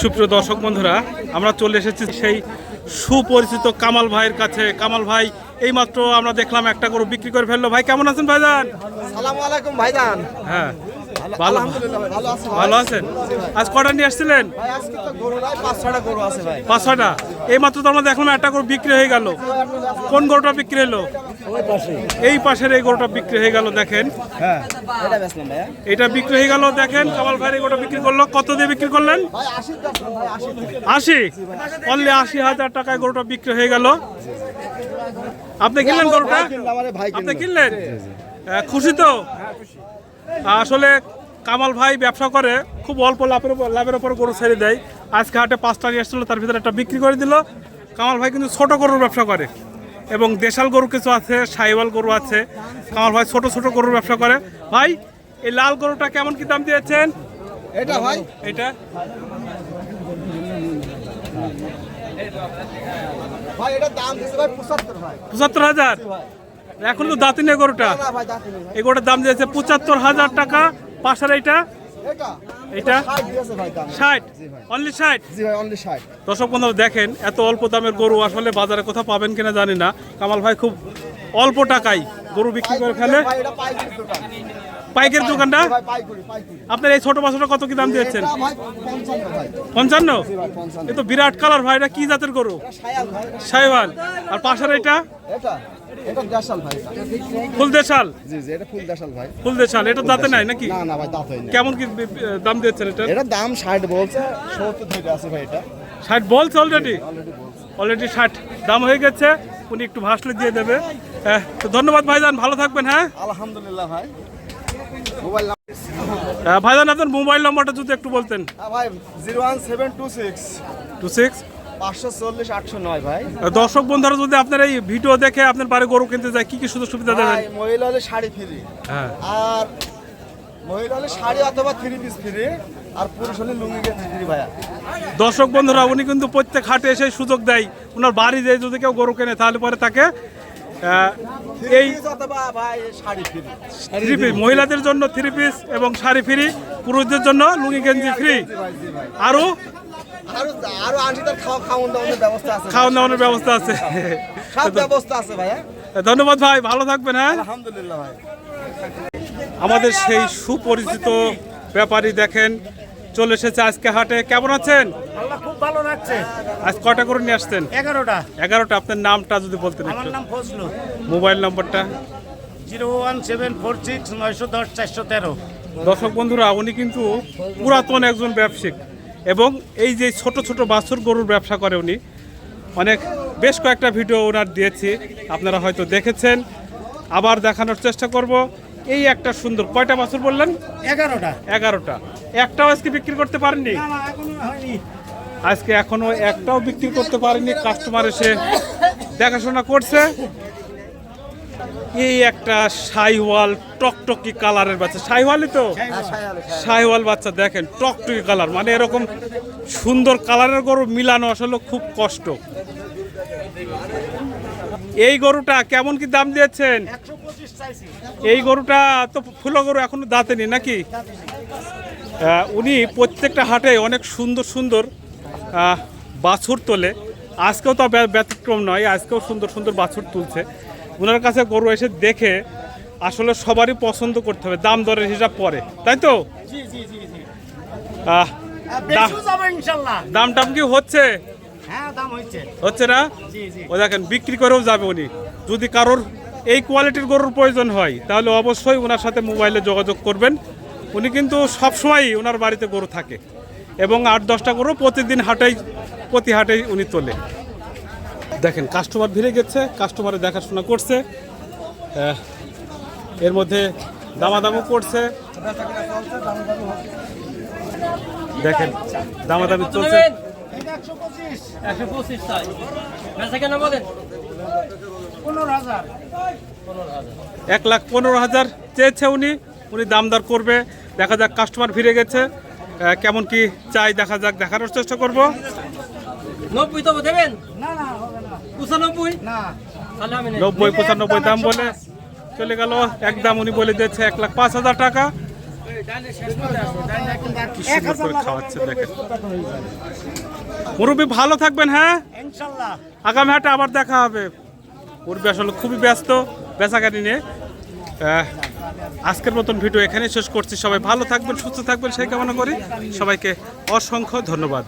সুপ্রিয় দর্শক বন্ধুরা আমরা চলে এসেছি সেই সুপরিচিত কামাল ভাইয়ের কাছে। কামাল ভাই এইমাত্র আমরা দেখলাম একটা গরু বিক্রি করে ফেলল। ভাই কেমন আছেন ভাইজান? আলাইকুম ভাইজান। হ্যাঁ ভালো আছেন? আজ কটা নিয়ে আসছিলেন? পাঁচ ছটা ছয়টা। এইমাত্র তো আমরা দেখলাম একটা গরু বিক্রি হয়ে গেল। কোন গরুটা বিক্রি হলো? এই পাশের এই গরুটা বিক্রি হয়ে গেল দেখেন। হ্যাঁ। এটা বিক্রি হয়ে গেল দেখেন কামাল ভাই এই গরুটা বিক্রি করল। কত দিয়ে বিক্রি করলেন? আশি অনলি আশি হাজার টাকায় গরুটা বিক্রি হয়ে গেল। আপনি কিনলেন গরুটা? আপনি কিনলেন? খুশি তো? আসলে কামাল ভাই ব্যবসা করে খুব অল্প লাভের উপর লাভের উপর গরু ছেড়ে দেয়। আজকে হাটে পাঁচটা নিয়ে আসছিল তার ভিতরে একটা বিক্রি করে দিল। কামাল ভাই কিন্তু ছোট গরুর ব্যবসা করে। এবং দেশাল গরু কিছু আছে সাইওয়াল গরু আছে। কামাল ভাই ছোট ছোট গরুর ব্যবসা করে। ভাই এই লাল গরুটা কেমন কি দাম দিয়েছেন? এটা ভাই। এটা? ভাই এটা দাম ভাই এখন তো দাঁতিনে গরুটা। এই গরুটার দাম দিয়েছে পঁচাত্তর হাজার টাকা। পাশের এইটা? এটা? ষাট অনলি ষাট? জি ভাই। অনলি ষাট? দর্শক বন্ধুরা দেখেন এত অল্প দামের গরু আসলে বাজারে কোথাও পাবেন কিনা জানি না। কামাল ভাই খুব অল্প টাকায় গরু বিক্রি করে ফেলে। পাইকারি দোকান। পাইকের দোকানটা? আপনার এই ছোট বাছুরটা কত কি দাম দিয়েছেন? পঞ্চান্ন এ তো বিরাট কালার ভাই এটা কি জাতের গরু? সাইওয়াল আর পাশের এটা? এটা এটা দেশাল ভাই। ফুল দেশাল জি জি এটা ফুল দেশাল ভাই। ফুল দেশাল এটা দাঁতে নাই নাকি? না না ভাই দাঁত হয়নি কেমন কি দাম দিয়েছেন এটা? এটা দাম ষাট বলছে আছে ভাই এটা। বলছে অলরেডি অলরেডি ষাট। দাম হয়ে গেছে উনি একটু ভাসলে দিয়ে দেবে। হ্যাঁ, তো ধন্যবাদ ভাইজান ভালো থাকবেন হ্যাঁ? আলহামদুলিল্লাহ ভাই। মোবাইল ভাইজান আপনার মোবাইল নম্বরটা যদি একটু বলতেন। ভাই zero one seven two six. Two six. দর্শক বন্ধুরা যদি আপনার এই ভিডিও দেখে আপনার বাড়ি গরু কিনতে যায় কি কি সুযোগ সুবিধা দেবেন? মহিলা হলে শাড়ি ফ্রি। হ্যাঁ। আর মহিলা হলে শাড়ি অথবা থ্রি পিস ফ্রি আর পুরুষ হলে লুঙ্গি গেঞ্জি ফ্রি ভাইয়া। দর্শক বন্ধুরা উনি কিন্তু প্রত্যেক হাটে এসে সুযোগ দেয়। ওনার বাড়ি যেয়ে যদি কেউ গরু কেনে তাহলে পরে তাকে এই এই অথবা ভাই শাড়ি ফ্রি থ্রি পিস মহিলাদের জন্য থ্রি পিস এবং শাড়ি ফ্রি পুরুষদের জন্য লুঙ্গি গেঞ্জি ফ্রি আরও আরও আরও আনসিটার খাওয়া খাওয়ান দাওয়ানোর ব্যবস্থা আছে। খাওয়ান দাওয়ানোর ব্যবস্থা আছে। সব ব্যবস্থা আছে ভাইয়া। ধন্যবাদ ভাই ভালো থাকবেন হ্যাঁ? আলহামদুলিল্লাহ ভাই। আমাদের সেই সুপরিচিত ব্যাপারী দেখেন চলে এসেছে আজকে হাটে। কেমন আছেন? আল্লাহ খুব ভালো লাগছে আজ কটা করে নিয়ে আসতেন এগারোটা। এগারোটা আপনার নামটা যদি বলতেন আমার একটু। নাম ফজলু মোবাইল নম্বরটা? Zero one seven four six নয়শো দশ চারশো তেরো। দর্শক বন্ধুরা উনি কিন্তু পুরাতন একজন ব্যবসায়িক। এবং এই যে ছোট ছোট বাছুর গরুর ব্যবসা করে উনি অনেক বেশ কয়েকটা ভিডিও ওনার দিয়েছি আপনারা হয়তো দেখেছেন। আবার দেখানোর চেষ্টা করব। এই একটা সুন্দর কয়টা বাছুর বললেন? এগারোটা। এগারোটা। একটাও আজকে বিক্রি করতে পারেননি? আজকে এখনও একটাও বিক্রি করতে পারেনি কাস্টমার এসে দেখাশোনা করছে। এই একটা সাইওয়াল টকটকি কালারের বাচ্চা। সাইওয়ালই তো? সাইওয়াল বাচ্চা দেখেন টকটকি কালার। মানে এরকম সুন্দর কালারের গরু মিলানো আসলে খুব কষ্ট। এই গরুটা কেমন কি দাম দিয়েছেন? এই গরুটা তো ফুলো গরু এখনও দাঁতেনি নাকি? উনি প্রত্যেকটা হাটে অনেক সুন্দর সুন্দর বাছুর তোলে। আজকেও তো ব্য- ব্যতিক্রম নয় আজকেও সুন্দর সুন্দর বাছুর তুলছে। ওনার কাছে গরু এসে দেখে আসলে সবারই পছন্দ করতে হবে দাম দরের হিসাব পরে তাই তো? দাম টাম কি হচ্ছে? হ্যাঁ হচ্ছে না? ও দেখেন বিক্রি করেও যাবে উনি। যদি কারোর এই কোয়ালিটির গরুর প্রয়োজন হয় তাহলে অবশ্যই ওনার সাথে মোবাইলে যোগাযোগ করবেন। উনি কিন্তু সবসময়ই ওনার বাড়িতে গরু থাকে এবং আট দশটা গরু প্রতিদিন হাটেই প্রতি হাটেই উনি তোলে। দেখেন কাস্টমার ভিড়ে গেছে কাস্টমারে দেখাশোনা করছে এর মধ্যে দামাদামও করছে। দেখেন দামাদামি চলছে। এক লাখ পনেরো হাজার চেয়েছে উনি উনি দামদার করবে। দেখা যাক কাস্টমার ফিরে গেছে কেমন কি চাই দেখা যাক দেখানোর চেষ্টা করব। নব্বই তবে দেবেন? না না না। পঁচানব্বই? না। নব্বই পঁচানব্বই দাম বলে চলে গেল। এক দাম উনি বলে দিয়েছে এক লাখ পাঁচ হাজার টাকা। কি সুন্দর করে খাওয়াচ্ছে দেখেন। মুরব্বী ভালো থাকবেন হ্যাঁ? আগামী হাটে আবার দেখা হবে। মুরব্বী আসলে খুবই ব্যস্ত বেচাকানি নিয়ে। আজকের মতন ভিডিও এখানেই শেষ করছি। সবাই ভালো থাকবেন সুস্থ থাকবেন সেই কামনা করি। সবাইকে অসংখ্য ধন্যবাদ।